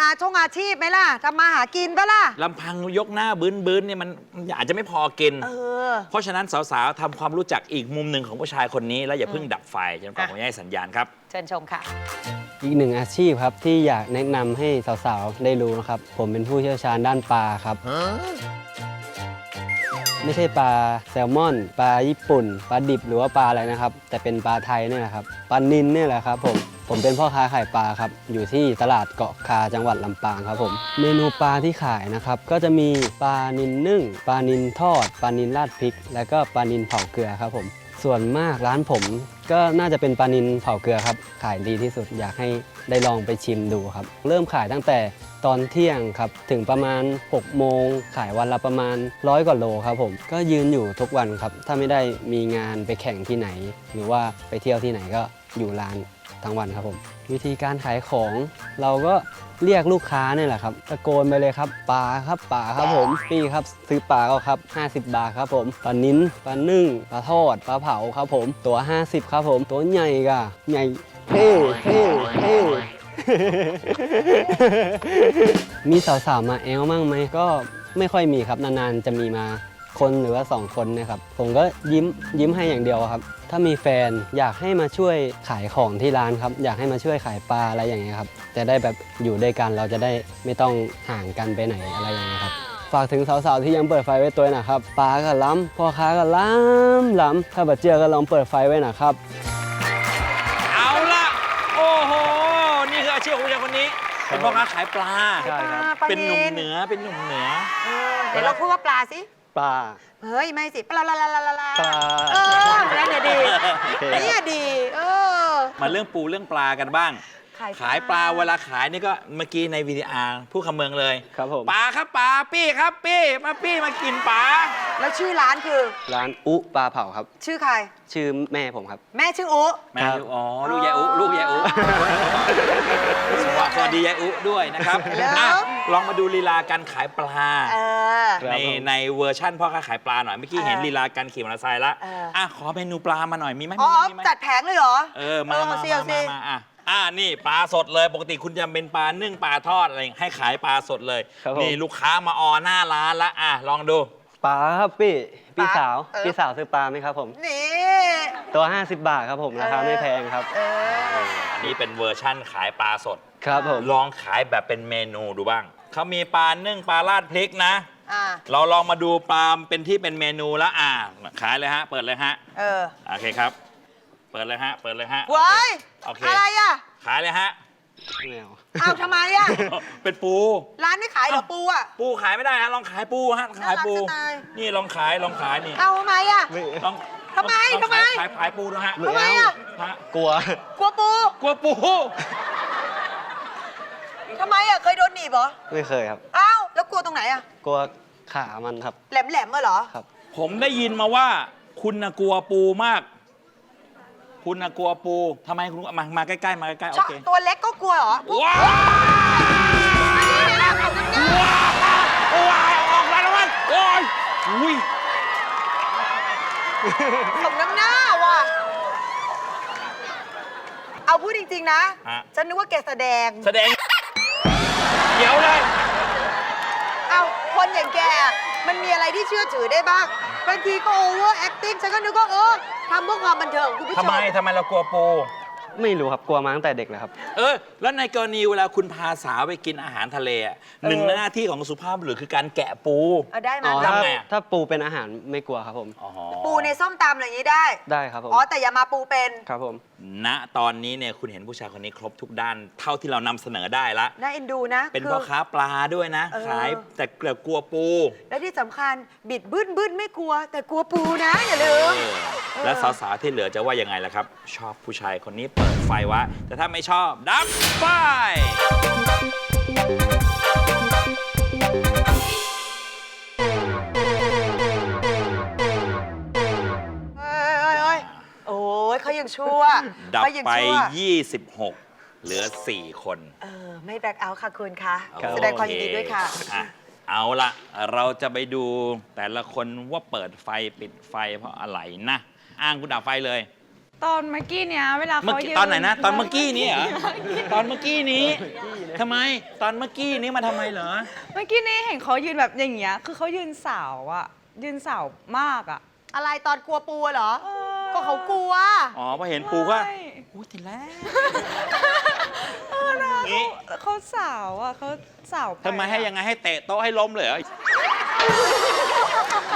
อาชงอาชีพไหมล่ะทำมาหากินปะล่ะ ลำพังยกหน้าบื้นๆเนี่ยมันมันอาจจะไม่พอกิน เออ เพราะฉะนั้นสาวๆทำความรู้จักอีกมุมหนึ่งของผู้ชายคนนี้ แล้วอย่าเพิ่งดับไฟจนกว่าอะผมจะให้สัญญาณครับ เชิญชมค่ะ อีกหนึ่งอาชีพครับที่อยากแนะนำให้สาวๆ ได้รู้นะครับ ผมเป็นผู้เชี่ยวชาญด้านปลาครับ ไม่ใช่ปลาแซลมอน ปลาญี่ปุ่น ปลาดิบหรือว่าปลาอะไรนะครับ แต่เป็นปลาไทยเนี่ยแหละครับ ปลานินเนี่ยแหละครับผม ผมเป็นพ่อค้าขายปลาครับ อยู่ที่ตลาดเกาะคาจังหวัดลำปางครับผม เมนูปลาที่ขายนะครับ ก็จะมีปลานินนึ่ง ปลานินทอด ปลานินราดพริก แล้วก็ปลานินเผาเกลือครับผม ส่วนมากร้านผมก็น่าจะเป็นปลานินเผาเกลือครับ ขายดีที่สุดอยากให้ได้ลองไปชิมดูครับ เริ่มขายตั้งแต่ตอนเที่ยงครับ ถึงประมาณ 6 โมง ขายวันละประมาณร้อยกว่าโลครับผม ก็ยืนอยู่ทุกวันครับ ถ้าไม่ได้มีงานไปแข่งที่ไหน หรือว่าไปเที่ยวที่ไหนก็อยู่ร้าน ทั้งวันครับผม วิธีการขายของเราก็เรียกลูกค้าเนี่ยแหละครับตะโกนไปเลยครับปลาครับปลาครับผมพี่ครับซื้อปลาก็ครับ 50 บาทครับผมปลานิ้นปลานึ่งปลาทอดปลาเผาครับผม ตัว 50 ครับผม ตัวใหญ่กะใหญ่เท่เท่เท่มีสาวๆมาแอลมั่งไหมก็ไม่ค่อยมีครับนานๆจะมีมา คนหรือว่าสองคนเนะครับ ผมก็ยิ้มยิ้มให้อย่างเดียวครับ ถ้ามีแฟนอยากให้มาช่วยขายของที่ร้านครับ อยากให้มาช่วยขายปลาอะไรอย่างเงี้ยครับ จะได้แบบอยู่ด้วยกันเราจะได้ไม่ต้องห่างกันไปไหนอะไรอย่างเงี้ยครับ ฝากถึงสาวๆที่ยังเปิดไฟไว้ตัวนะครับ ปลาก็ล้ำพ่อค้าก็ล้ำล้ำถ้าบัดเจือก็ลองเปิดไฟไว้นะครับ เอาละโอ้โห นี่คืออาชีพของผู้ชายคนนี้ เป็นพ่อค้าขายปลา ใช่ครับ ปลาเป็นหนุ่มนิลเหนือ เป็นหนุ่มเหนือ เออเดี๋ยวเราพูดว่าปลาสิ ปลา เฮ้ย ไม่สิปลาลาลาลาลาลาปลา เออนั่นเนี่ยดีโอเคเนี่ยดี เออ มาเรื่องปูเรื่องปลากันบ้างขายปลา ขายปลาเวลาขายนี่ก็เมื่อกี้ในวีดีอาร์ผู้คำเมืองเลยครับผม ปลาครับปลาปี้ครับปี้มาปี้มากินปลาแล้วชื่อร้านคือ ร้านอุปลาเผาครับ ชื่อใคร ชื่อแม่ผมครับ แม่ชื่ออุ แม่ครับอ๋อลูกยายอุลูกยายอุสวัสดียายอุด้วยนะครับแล้วอะลองมาดูลีลาการขายปลา เออ ครับในผม ในเวอร์ชั่นพ่อค้าขายปลาหน่อยเมื่อกี้เห็นเออลีลาการขี่มอเตอร์ไซค์ละเอออ่ อะขอเมนูปลามาหน่อยมีไหมอ๋อมีไหมจัดแผงเลยเหรอเออมาเออมาเอาสิเอาสิมามาอะ อ่านี่ปลาสดเลยปกติคุณจะเป็นปลานึ่งปลาทอดอะไรให้ขายปลาสดเลย ครับผม นี่ลูกค้ามาออหน้าร้านละอะลองดู ปลาครับพี่พี่ปลาสาวเออ พี่สาวซื้อปลาไหมครับผม นี่ ตัว 50 บาทครับผมราคาไม่แพงครับ เออ อันนี้เป็นเวอร์ชั่นขายปลาสด ครับผม ลองขายแบบเป็นเมนูดูบ้าง เขามีปลานึ่งปลาราดพริกนะ อ่าเราลองมาดูปลาเป็นที่เป็นเมนูแล้วอ่าขายเลยฮะ เปิดเลยฮะ เออโอเคครับ เปิดเลยฮะ เปิดเลยฮะว้าย โอเค อะไรอะขายเลยฮะไม่เอาเอาทำไมอะ เป็นปู ร้านไม่ขายเหรอปูอะ ปูขายไม่ได้ฮะ ลองขายปูฮะ ขายปู น่ารักจะตาย นี่ลองขาย ลองขายนี่เอาทำไมอะ ไม่ลองทำไมลองทำไม ขายขายขายปูนะฮะทำไมอะ ฮะกลัว กลัวปูกลัวปู ทำไมอะ เคยโดนหนีบเหรอ ไม่เคยครับอ้าวแล้วกลัวตรงไหนอะ กลัวขามันครับ แหลมแหลมๆมาเหรอ ครับ ผมได้ยินมาว่า คุณน่ะกลัวปูมาก คุณน่ะกลัวปูทำไมคุณมามาใกล้ๆมาใกล้ๆโอชอบเคตัวเล็กก็กลัวเหรอว้าวว้าวออกมาแล้วมันโอ้ยอุ้ยสมน้ำหน้าว่ะ เอาพูดจริง ๆ นะฮะฉันนึกว่าแกแสดง แสดงเดี๋ยวเลย เอาคนอย่างแกอะมันมีอะไรที่เชื่อถือได้บ้าง บางทีก็โอเวอร์แอคติ้ง ฉันก็นึกว่าเออทำเพื่อความบันเทิงคุณผู้ชทำมไมทำไมเรากลัวปู ไม่รู้ครับกลัวมาตั้งแต่เด็กเลยครับ เออ แล้วในกรณีเวลาคุณพาสาวไปกินอาหารทะเลอะหนึ่งในหน้าที่ของสุภาพบุรุษคือการแกะปู เอาได้ไหมอ๋อทำถ้าไงอะ ถ้าปูเป็นอาหารไม่กลัวครับผม อ๋อปูในส้มตำอะไรอย่างนี้ได้ ได้ครับผม อ๋อ แต่อย่ามาปูเป็น ครับผม ณตอนนี้เนี่ยคุณเห็นผู้ชายคนนี้ครบทุกด้าน เท่าที่เรานำเสนอได้ละ น่าเอ็นดูนะเป็นคืพ่อค้าปลาด้วยนะ เออ ขายแต่เกลือกลัวปู และที่สำคัญบิดบึ้นบึ้นไม่กลัว แต่กลัวปูนะ อย่าลืมเออแล้วสาวๆที่เหลือจะว่ายังไงล่ะครับ ชอบผู้ชายคนนี้เปิดไฟวะแต่ถ้าไม่ชอบ ดับไฟเฮ้ยเฮ้ยเฮ้ยโอ้ยเขายังชั่วดับเขายังไป ชั่ว26 เหลือ 4 คนเออไม่แบ็คเอาท์ค่ะคุณคะครับ แสดงความยินดีด้วยค่ะโอเอ่เอาละเราจะไปดูแต่ละคนว่าเปิดไฟปิดไฟเพราะอะไรนะ อ้างคุณดับไฟเลย ตอนเมื่อกี้เนี้ยเวลาเมื่อเขากี้ยืนตอนไหนนะ ตอนเมื่อกี้นี้เหรอตอนเมื่อกี้นี้ทำไมตอนเมื่อกี้นี้มาทำไมเหรอ เมื่อกี้นี้เห็นเขายืนแบบอย่างเงี้ย คือเขายืนสาวอะยืนสาวมากอะ อะไรตอนกลัวปูเหรอ เออ ก็เขากลัว อ๋อพอเห็นปูก็ใช่อุ้ยติดแล้วเออนะนี่เขาเขาสาวอะเขาสาวปทำไมให้อะยังไงให้เตะโต๊ะให้ล้มเลยเหรอ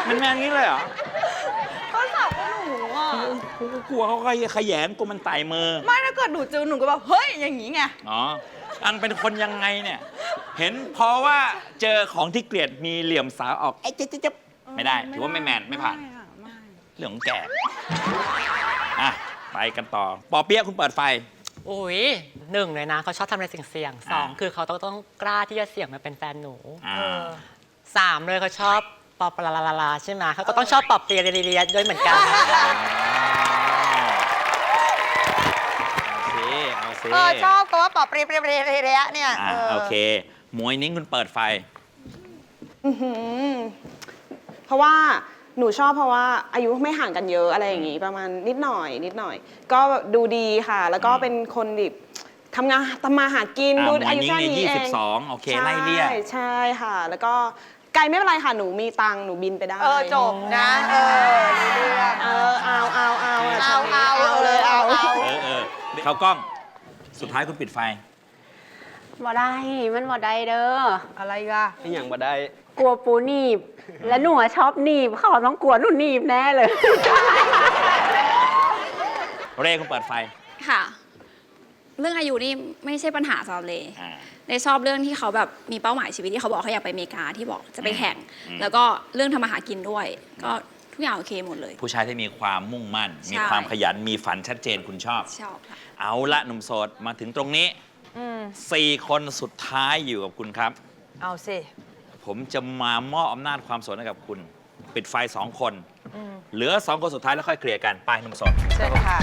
มันแม่งนี้เลยเหรอ เขาสาวกับหนูอะ กูก็กลัวเขาขยงกลัวมันไต่มือ ไม่ถ้าเกิดหนูเจอหนูก็แบบเฮ้ยอย่างงี้ไง อ๋อ อังเป็นคนยังไงเนี่ย เห็นเพราะว่าเจอของที่เกลียดมีเหลี่ยมสาวออกไอ้เจ๊บเจ๊บเจ๊บไม่ได้ ถือว่าไม่แมนไม่ผ่าน ค่ะไม่เรื่องของแกอะ ไปกันต่อ ปอเปี๊ยะคุณเปิดไฟ อุ้ยหนึ่งเลยนะเขาชอบทำอะไรเสี่ยงๆสองอ่า คือเขาต้องต้องกล้าที่จะเสี่ยงมาเป็นแฟนหนูอ่าสามเลยเขาชอบปอปลาลาลาลาใช่ไหมเขาก็ต้องชอบปอบเปียเรียเรียด้วยเหมือนกัน สิเอาสิเออชอบก็ว่าปอบเปรียเปรียเปรียเปรียเนี่ยอะเออโอเคมวยนิ้งคุณเปิดไฟ อื้อหือเพราะว่าหนูชอบเพราะว่าอายุไม่ห่างกันเยอะอะไรอย่างงี้ประมาณนิดหน่อยนิดหน่อย ก็ดูดีค่ะ แล้วก็เป็นคนดิบทำงานทำมาหากินอะดูหมวยอายุนิ้งแค่เนี่ยนี้เอง22โอเคไล่เลี่ย ใช่ใช่ค่ะ แล้วก็ไกลไม่เป็นไรค่ะหนูมีตังค์หนูบินไปได้ เออจบนะ เออรู้เรื่อง เออเอาเอาเอาะเอาเอาเอาเลยเอา เออเออเขากล้อง สุดท้ายคุณปิดไฟ บ่ได้ มันบ่ได้เด้อ อะไรกันที่อย่างบ่ได้ กลัวปูหนีบ และหนูอะชอบหนีบ เขาต้องกลัวหนูหนีบแน่เลย เร่คุณเปิดไฟค่ะ เรื่องอายุนี่ไม่ใช่ปัญหาสำหรับเลยอ่า เลยชอบเรื่องที่เขาแบบมีเป้าหมายชีวิตที่เขาบอกเขาอยากไปอเมริกาที่บอกจะไปแข่ง อืม แล้วก็เรื่องทำมาหากินด้วย ก็ ทุกอย่างโอเคหมดเลย ผู้ชายที่มีความมุ่งมั่นใช่มีความขยันมีฝันชัดเจนคุณชอบ ชอบค่ะ เอาละหนุ่มโสดมาถึงตรงนี้สี่คนสุดท้ายอยู่กับคุณครับ เอาสิ ผมจะมามอบอำนาจความโสดให้กับคุณ ปิดไฟสองคน เหลือสองคนสุดท้ายแล้วค่อยเคลียร์กันไปหนุ่มโสด เชิญค่ะ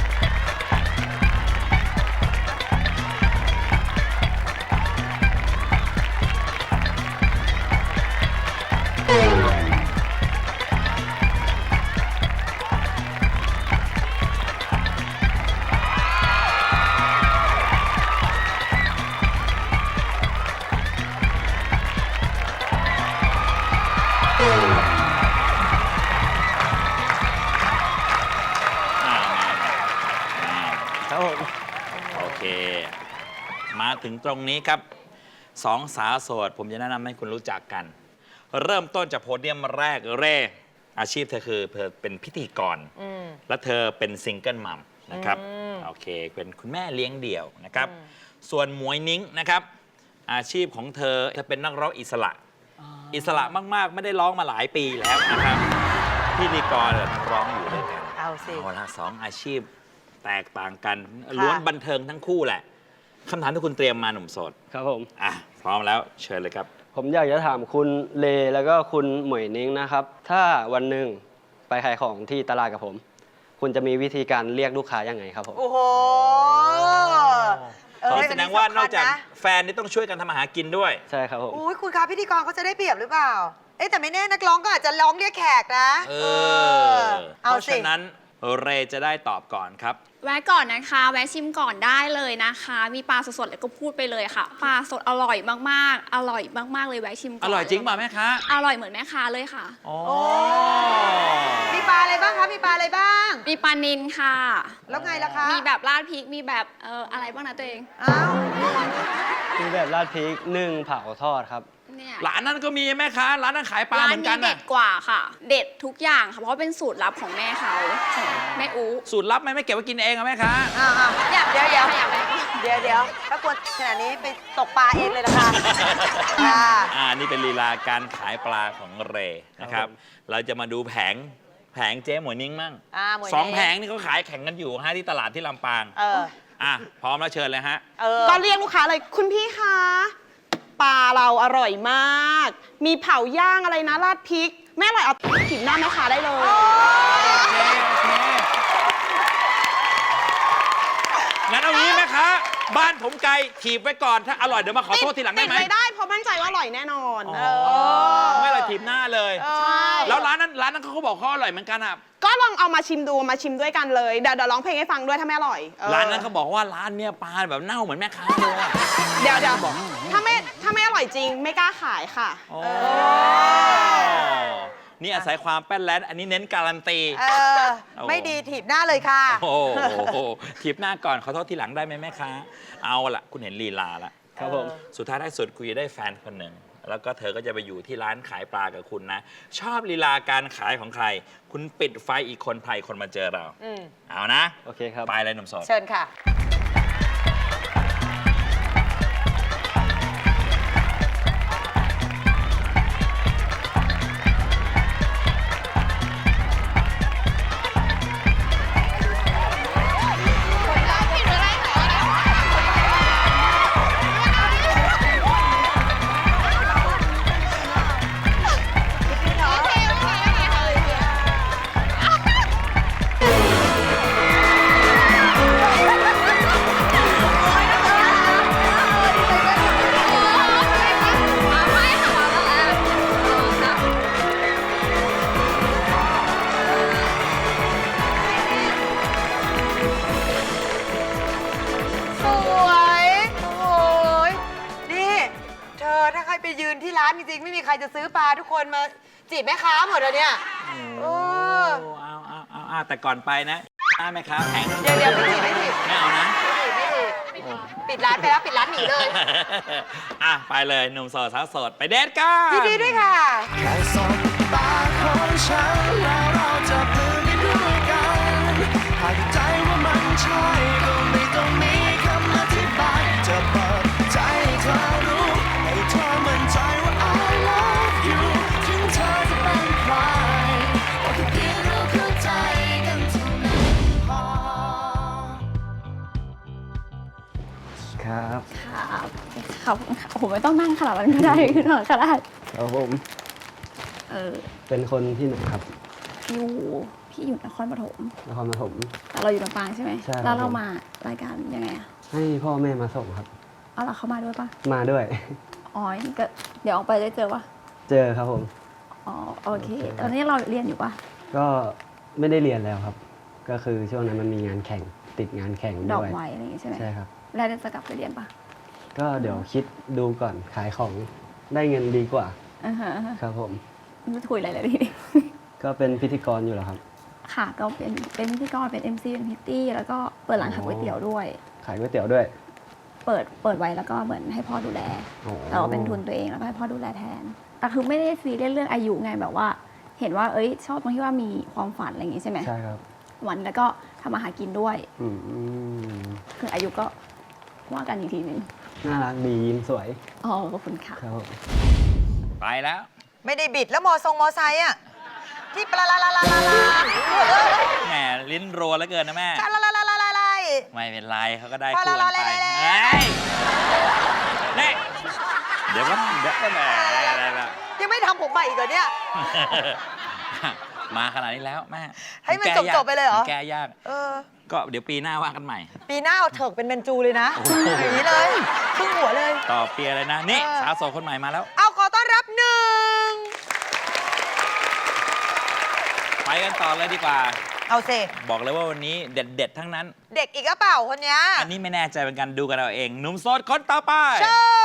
ตรงนี้ครับสองสาวโสด ผมจะแนะนำให้คุณรู้จักกัน เริ่มต้นจากโพเดียมแรกเร่อาชีพเธอคือเธอเป็นพิธีกรและเธอเป็นซิงเกิลมัมนะครับโอเคเป็นคุณแม่เลี้ยงเดี่ยวนะครับส่วนหมวยนิ้งนะครับ อาชีพของเธอเธอเป็นนักร้องอิสระ อิสระมากๆ ไม่ได้ร้องมาหลายปีแล้วนะครับพิธีกรกับนักร้องอยู่ด้วยกันเอาสิ เอาละสองอาชีพแตกต่างกันล้วนบันเทิงทั้งคู่แหละ คำถามที่คุณเตรียมมาหนุ่มโสดครับผม อะพร้อมแล้วเชิญเลยครับ ผมอยากจะถามคุณเลแล้วก็คุณหมวยนิ้งนะครับ ถ้าวันหนึ่งไปขายของที่ตลาดกับผม คุณจะมีวิธีการเรียกลูกค้ายังไงครับผมโอ้โหเออแสดงว่านอกจากสำคัญะแฟนนี่ต้องช่วยกันทำอาหารกินด้วย ใช่ครับผมอุ้ยคุณคะพิธีกรเขาจะได้เปรียบหรือเปล่า เอ๊ะแต่ไม่แน่นักร้องก็อาจจะร้องเรียกแขกนะ เอเอออเพเอาราะสิ ฉะนั้น เรจะได้ตอบก่อนครับ แวะก่อนนะคะ แวะชิมก่อนได้เลยนะคะ มีปลาสดๆแล้วก็พูดไปเลยค่ะ ปลาสดอร่อยมากๆ อร่อยมากๆเลยแวะชิมก่อนอร่อยจริงป่ะแม่คะอร่อยเหมือนแม่ค้าเลยค่ะอ๋อมีปลาอะไรบ้างคะมีปลาอะไรบ้าง มีปลานินค่ะ แล้วไงล่ะคะมีแบบราดพริก มีแบบเอ่ออะไรบ้างนะตัวเอง อ้าว มีแบบราดพริกนึ่งเผาทอดครับ เนี่ยร้านนั้นก็มีแม่ค้าร้านนั้นขายปลาร้าเหนมือนนี้กันเด็น่ะดกว่าค่ะ เด็ดทุกอย่างค่ะ เพราะว่าเป็นสูตรลับของแม่เขาของแม่อูสูตรลับไหมไม่เก็บไว้กินเองอะแม่ค้าอ้าวอ้าวอยากเดี๋ยวเดี๋ยวอยากไปเดี๋ยวเดี๋ยวถ้ากวนขนาดนี้ไปตกปลาเองเลยนะคะอ่าอ่านี่เป็นลีลาการขายปลาของเรนะครับครับผมเราจะมาดูแผงแผงเจ๊หมวยนิ่งมั่งอ่าหมวยสองนิ่งแผงนี่เขาขายแข่งกันอยู่ฮะที่ตลาดที่ลำปางเอออะพร้อมแล้วเชิญเลยฮะ เออก็เรียกลูกค้าเลยคุณพี่คะ ปลาเราอร่อยมาก มีเผาย่างอะไรนะราดพริก แม่อร่อยเอาถิ่มหน้าแม่ค้าได้เลยโอเคโอเคงั้นเอางี้ไหมคะบ้านผมไกลถีบไว้ก่อนถ้าอร่อยเดี๋ยวมาขอโทษทีหลังได้ติดไหมไว้ได้เพราะมั่นใจว่าอร่อยแน่นอนอ๋อเออไม่อร่อยถีบหน้าเลย ใช่แล้วร้านนั้นร้านนั้นเขาก็บอกเขาอร่อยเหมือนกันอะ ก็ลองเอามาชิมดูมาชิมด้วยกันเลยเดี๋ยวเดี๋ยวร้องเพลงให้ฟังด้วยถ้าไม่อร่อยออร้านนั้นเขาบอกว่าร้านเนี้ยปลาแบบเน่าเหมือนแม่ค้าเลยอะ เดี๋ยวเดี๋ยวถ้าไม่ ถ้าไม่อร่อยจริงไม่กล้าขายค่ะโอ้นี่อาศัยความแป้นแลนอันนี้เน้นการันตี เออไม่ดีถีบหน้าเลยค่ะ โอ้โหถีบหน้าก่อนขอโทษทีหลังได้ไหมแม่ค้า เอาละคุณเห็นลีลาละครับผม สุดท้ายท้ายสุดคุณจะได้แฟนคนหนึ่ง แล้วก็เธอก็จะไปอยู่ที่ร้านขายปลากับคุณนะ ชอบลีลาการขายของใคร คุณปิดไฟอีกคนไพคนมาเจอเรา อืมเอานะ โอเคครับ ไปเลยหนุ่มโสด เชิญค่ะ จีบแม่ค้าหมดเลยเนี่ย เออ โอ้เอาเอาเอาเอาแต่ก่อนไปนะหน้าแม่ค้าแพงเดี๋ยวเดี๋ยวไม่จีบไม่จีบไม่เอานะ ไม่จีบไม่จีบปิดร้านไปแล้วปิดร้านหนีเลย อะ ไปเลยหนุ่มโสดสาวโสด ไปเดทกัน ยินดีด้วยค่ะ แค่สบตาของฉันแล้ว อบคุณค่ะโอ้โหไม่ต้องนั่งขนาดนั้นก็ได้ขึ้นมาก็ได้ครับผมเออเป็นคนที่ไหนครับอยู่พี่อยู่นครปฐมนครปฐมแต่เราอยู่ลำปางใช่ไหมใช่ครับแล้วเรามารายการยังไงอะให้พ่อแม่มาส่งครับเอาเราเข้ามาด้วยปะมาด้วยอ๋อนี่ก็เดี๋ยวออกไปได้เจอปะเจอครับผมอ๋อโอเคโอเคตอนนี้เราเรียนอยู่ปะก็ไม่ได้เรียนแล้วครับ ก็คือช่วงนั้นมันมีงานแข่งติดงานแข่งดอกด้วยไม้อะไรอย่างงี้ใช่ไหมใช่ครับแล้วจะกลับไปเรียนปะ ก็เดี๋ยวคิดดูก่อนขายของได้เงินดีกว่าอ่าฮะครับผม ไม่รู้จะคุยอะไรเลยทีนี้ก็เป็นพิธีกรอยู่แล้วครับ ค่ะก็เป็นเป็นพิธีกรเป็น MC เป็นพิตตี้แล้วก็เปิดร้านขายก๋วยเตี๋ยวด้วย ขายก๋วยเตี๋ยวด้วยเปิดเปิดไว้แล้วก็เหมือนให้พ่อดูแลอ๋อแต่ว่าเป็นทุนตัวเองแล้วก็ให้พ่อดูแลแทน แต่คือไม่ได้ซีเรียสเรื่องอายุไงแบบว่า เห็นว่าเอ้ยชอบตรงที่ว่ามีความฝันอะไรอย่างงี้ใช่ไหมใช่ครับวันแล้วก็ทำมาหากินด้วย อืม คืออายุก็ว่ากันอีกทีหนึ่ง น่ารักดียิ้มสวยอ๋อขอบคุณค่ะ ครับผมไปแล้ว ไม่ได้บิดแล้วมอทรงมอไซค์อะที่ปลาลาลาลาลาลาแหมลิ้นรัวแล้วเกินนะแม่ปลาลาลาลาลาลา ไม่เป็นไรเขาก็ได้พอคู่กันไปแล้วแล้วแล้ว เฮ้ยนี่เดี๋ยวก็เดี๋ยวก็แหมอะไรล่ะยังไม่ทำผมใหม่อีกเหรอเนี่ย มาขนาดนี้แล้วแม่ให้มันแก้ยากจบๆไปเลยเหรอแก้ยาก เออ ก็เดี๋ยวปีหน้าว่ากันใหม่ ปีหน้าเอาเถิกเป็นเบนจูเลยนะโอ้โหอย่างนี้เลยครึ่งหัวเลย ต่อเปียเลยนะ นี่เออสาวโสดคนใหม่มาแล้ว เอาขอต้อนรับหนึ่ง ไปกันต่อเลยดีกว่า เอาเซบอกเลยว่าวันนี้เด็ดๆทั้งนั้น เด็กอีกหรือเปล่าคนเนี้ยอันนี้ไม่แน่ใจเป็นกันดูกันเอาเองหนุ่มโสดคนต่อไปเชิญ